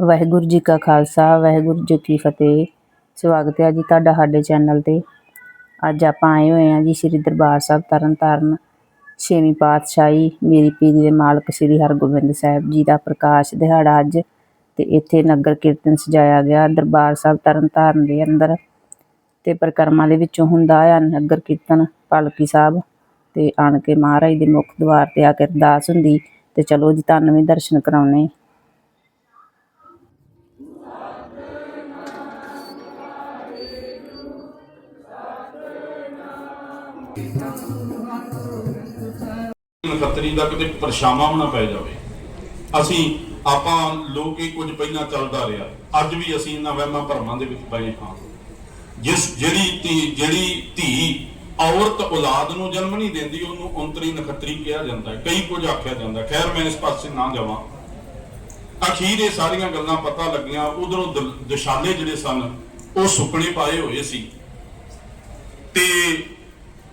ਵਾਹਿਗੁਰੂ ਜੀ ਕਾ ਖਾਲਸਾ, ਵਾਹਿਗੁਰੂ ਜੀ ਕੀ ਫਤਿਹ। ਸਵਾਗਤ ਹੈ ਜੀ ਤੁਹਾਡਾ ਸਾਡੇ ਚੈਨਲ ਤੇ। ਅੱਜ ਆਪਾਂ ਆਏ ਹੋਏ ਹਾਂ ਜੀ ਸ੍ਰੀ ਦਰਬਾਰ ਸਾਹਿਬ ਤਰਨ ਤਾਰਨ ਛੇਵੀਂ ਪਾਤਸ਼ਾਹੀ, ਮੇਰੀ ਪੀਰੀ ਦੇ ਮਾਲਕ ਸ੍ਰੀ ਹਰਗੋਬਿੰਦ ਸਾਹਿਬ ਜੀ ਦਾ ਪ੍ਰਕਾਸ਼ ਦਿਹਾੜਾ ਅੱਜ। ਤੇ ਇੱਥੇ ਨਗਰ ਕੀਰਤਨ ਸਜਾਇਆ ਗਿਆ ਦਰਬਾਰ ਸਾਹਿਬ ਤਰਨ ਤਾਰਨ ਦੇ ਅੰਦਰ। ਤੇ ਪਰਿਕਰਮਾ ਦੇ ਵਿੱਚੋਂ ਹੁੰਦਾ ਆ ਨਗਰ ਕੀਰਤਨ ਪਾਲਕੀ ਸਾਹਿਬ। ਤੇ ਆਣ ਕੇ ਮਹਾਰਾਜ ਦੇ ਮੁੱਖ ਦੁਆਰ ਤੇ ਆ ਕੇ ਅਰਦਾਸ ਹੁੰਦੀ। ਤੇ ਚਲੋ ਜੀ ਤੁਹਾਨੂੰ ਵੀ ਦਰਸ਼ਨ ਕਰਾਉਣੇ ਨਖੱਤਰੀ ਦਾ ਕਿਤੇ ਪਰਛਾਵਾਂ ਵੀ ਪੈ ਜਾਵੇ। ਅਸੀਂ, ਆਪਾਂ ਲੋਕ ਹੀ ਕੁਝ ਪਹਿਲਾਂ ਚੱਲਦਾ ਰਿਹਾ। ਅੱਜ ਵੀ ਅਸੀਂ ਇਹਨਾਂ ਵਹਿਮਾਂ ਭਰਮਾਂ ਦੇ ਵਿੱਚ ਪਏ ਹਾਂ। ਜਿਸ ਜਿਹੜੀ ਧੀ ਜਿਹੜੀ ਧੀ ਔਰਤ ਔਲਾਦ ਨੂੰ ਜਨਮ ਨਹੀਂ ਦਿੰਦੀ, ਉਹਨੂੰ ਔਂਤਰੀ ਨਖੱਤਰੀ ਕਿਹਾ ਜਾਂਦਾ ਹੈ। ਕਈ ਕੁਝ ਆਖਿਆ ਜਾਂਦਾ ਖੈਰ, ਮੈਂ ਇਸ ਪਾਸੇ ਨਾ ਜਾਵਾਂ। ਅਖੀਰ ਇਹ ਸਾਰੀਆਂ ਗੱਲਾਂ ਪਤਾ ਲੱਗੀਆਂ। ਉਧਰੋਂ ਦਿਸ਼ਾਲੇ ਜਿਹੜੇ ਸਨ, ਉਹ ਸੁਪਨੇ ਪਾਏ ਹੋਏ ਸੀ। ਤੇ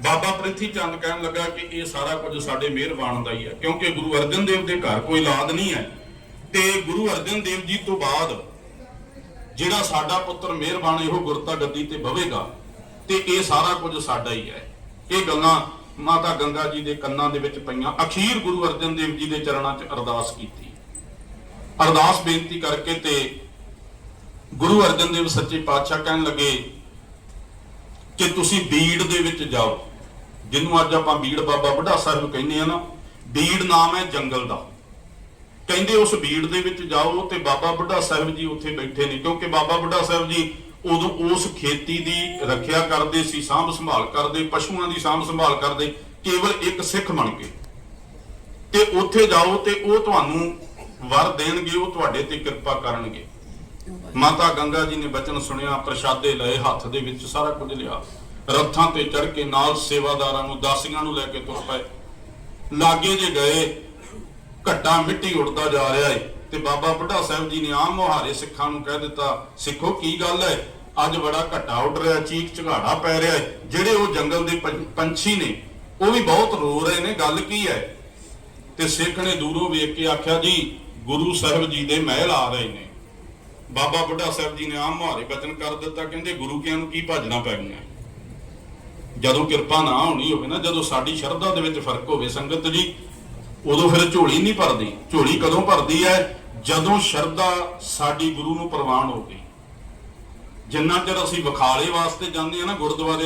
ਬਾਬਾ ਪ੍ਰਿਥੀ ਚੰਦ ਕਹਿਣ ਲੱਗਾ ਕਿ ਇਹ ਸਾਰਾ ਕੁਝ ਸਾਡੇ ਮਿਹਰਬਾਨ ਦਾ ਹੀ ਹੈ, ਕਿਉਂਕਿ ਗੁਰੂ ਅਰਜਨ ਦੇਵ ਦੇ ਘਰ ਕੋਈ ਔਲਾਦ ਨਹੀਂ ਹੈ। ਤੇ ਗੁਰੂ ਅਰਜਨ ਦੇਵ ਜੀ ਤੋਂ ਬਾਅਦ ਜਿਹੜਾ ਸਾਡਾ ਪੁੱਤਰ ਮਿਹਰਬਾਨ ਇਹੋ ਗੁਰਤਾ ਗੱਦੀ ਤੇ ਬਵੇਗਾ, ਤੇ ਇਹ ਸਾਰਾ ਕੁਝ ਸਾਡਾ ਹੀ ਹੈ। ਇਹ ਗੱਲਾਂ ਮਾਤਾ ਗੰਗਾ ਜੀ ਦੇ ਕੰਨਾਂ ਦੇ ਵਿੱਚ ਪਈਆਂ। ਅਖੀਰ ਗੁਰੂ ਅਰਜਨ ਦੇਵ ਜੀ ਦੇ ਚਰਨਾਂ 'ਚ ਅਰਦਾਸ ਕੀਤੀ। ਅਰਦਾਸ ਬੇਨਤੀ ਕਰਕੇ ਤੇ ਗੁਰੂ ਅਰਜਨ ਦੇਵ ਸੱਚੇ ਪਾਤਸ਼ਾਹ ਕਹਿਣ ਲੱਗੇ ਕਿ ਤੁਸੀਂ ਬੀੜ ਦੇ ਵਿੱਚ ਜਾਓ। ਜਿਹਨੂੰ ਅੱਜ ਆਪਾਂ ਬੀੜ ਬਾਬਾ ਬੁੱਢਾ ਸਾਹਿਬ ਕਹਿੰਦੇ ਆ ਨਾ, ਬੀੜ ਨਾਮ ਹੈ ਜੰਗਲ ਦਾ। ਕਹਿੰਦੇ ਉਸ ਬੀੜ ਦੇ ਵਿੱਚ ਜਾਓ ਤੇ ਬਾਬਾ ਬੁੱਢਾ ਸਾਹਿਬ ਜੀ ਉੱਥੇ ਬੈਠੇ ਨੇ, ਕਿਉਂਕਿ ਬਾਬਾ ਬੁੱਢਾ ਸਾਹਿਬ ਜੀ ਉਦੋਂ ਉਸ ਖੇਤੀ ਦੀ ਰੱਖਿਆ ਕਰਦੇ ਸੀ, ਸਾਂਭ ਸੰਭਾਲ ਕਰਦੇ, ਪਸ਼ੂਆਂ ਦੀ ਸਾਂਭ ਸੰਭਾਲ ਕਰਦੇ, ਕੇਵਲ ਇੱਕ ਸਿੱਖ ਬਣ ਕੇ ਤੇ ਉੱਥੇ ਜਾਓ ਤੇ ਉਹ ਤੁਹਾਨੂੰ ਵਰ ਦੇਣਗੇ, ਉਹ ਤੁਹਾਡੇ ਤੇ ਕਿਰਪਾ ਕਰਨਗੇ। ਮਾਤਾ ਗੰਗਾ ਜੀ ਨੇ ਬਚਨ ਸੁਣਿਆ, ਪ੍ਰਸ਼ਾਦੇ ਲਏ, ਹੱਥ ਦੇ ਵਿੱਚ ਸਾਰਾ ਕੁਝ ਲਿਆ। ਰੱਥਾਂ ਤੇ ਚੜ ਕੇ ਨਾਲ ਸੇਵਾਦਾਰਾਂ ਨੂੰ, ਦਾਸੀਆਂ ਨੂੰ ਲੈ ਕੇ ਤੁਰ ਪਏ। ਲਾਗੇ ਜੇ ਗਏ, ਘੱਟਾ ਮਿੱਟੀ ਉੱਡਦਾ ਜਾ ਰਿਹਾ ਏ ਤੇ ਬਾਬਾ ਬੁੱਢਾ ਸਾਹਿਬ ਜੀ ਨੇ ਆਮ ਮੁਹਾਰੇ ਸਿੱਖਾਂ ਨੂੰ ਕਹਿ ਦਿੱਤਾ, ਸਿੱਖੋ ਕੀ ਗੱਲ ਹੈ ਅੱਜ ਬੜਾ ਘੱਟਾ ਉੱਡ ਰਿਹਾ ਚੀਕ ਝਗਾੜਾ ਪੈ ਰਿਹਾ ਏ। ਜਿਹੜੇ ਉਹ ਜੰਗਲ ਦੇ ਪੰ- ਪੰਛੀ ਨੇ, ਉਹ ਵੀ ਬਹੁਤ ਰੋ ਰਹੇ ਨੇ, ਗੱਲ ਕੀ ਹੈ ਤੇ ਸਿੱਖ ਨੇ ਦੂਰੋਂ ਵੇਖ ਕੇ ਆਖਿਆ, ਜੀ, ਗੁਰੂ ਸਾਹਿਬ ਜੀ ਦੇ ਮਹਿਲ ਆ ਰਹੇ ਨੇ। ਬਾਬਾ ਬੁੱਢਾ ਸਾਹਿਬ ਜੀ ਨੇ ਆਮ ਮੁਹਾਰੇ ਬਚਨ ਕਰ ਦਿੱਤਾ, ਕਹਿੰਦੇ ਗੁਰੂ ਕਿਆਂ ਨੂੰ ਕੀ ਭਜਣਾ ਪੈ ਗਈਆਂ ਜਦੋਂ ਕਿਰਪਾ ਨਾ ਹੋਣੀ ਹੋਵੇ ਨਾ, ਜਦੋਂ ਸਾਡੀ ਸ਼ਰਧਾ ਦੇ ਵਿੱਚ ਫ਼ਰਕ ਹੋਵੇ, ਸੰਗਤ ਜੀ, ਉਦੋਂ ਫਿਰ ਝੋਲੀ ਨਹੀਂ ਭਰਦੀ। ਝੋਲੀ ਕਦੋਂ ਭਰਦੀ ਹੈ? ਜਦੋਂ ਸ਼ਰਧਾ ਸਾਡੀ ਗੁਰੂ ਨੂੰ ਪ੍ਰਵਾਨ ਹੋ ਗਈ। ਜਿੰਨਾ ਚਿਰ ਅਸੀਂ ਵਿਖਾਲੇ ਵਾਸਤੇ ਜਾਂਦੇ ਆ ਨਾ, ਗੁਰਦੁਆਰੇ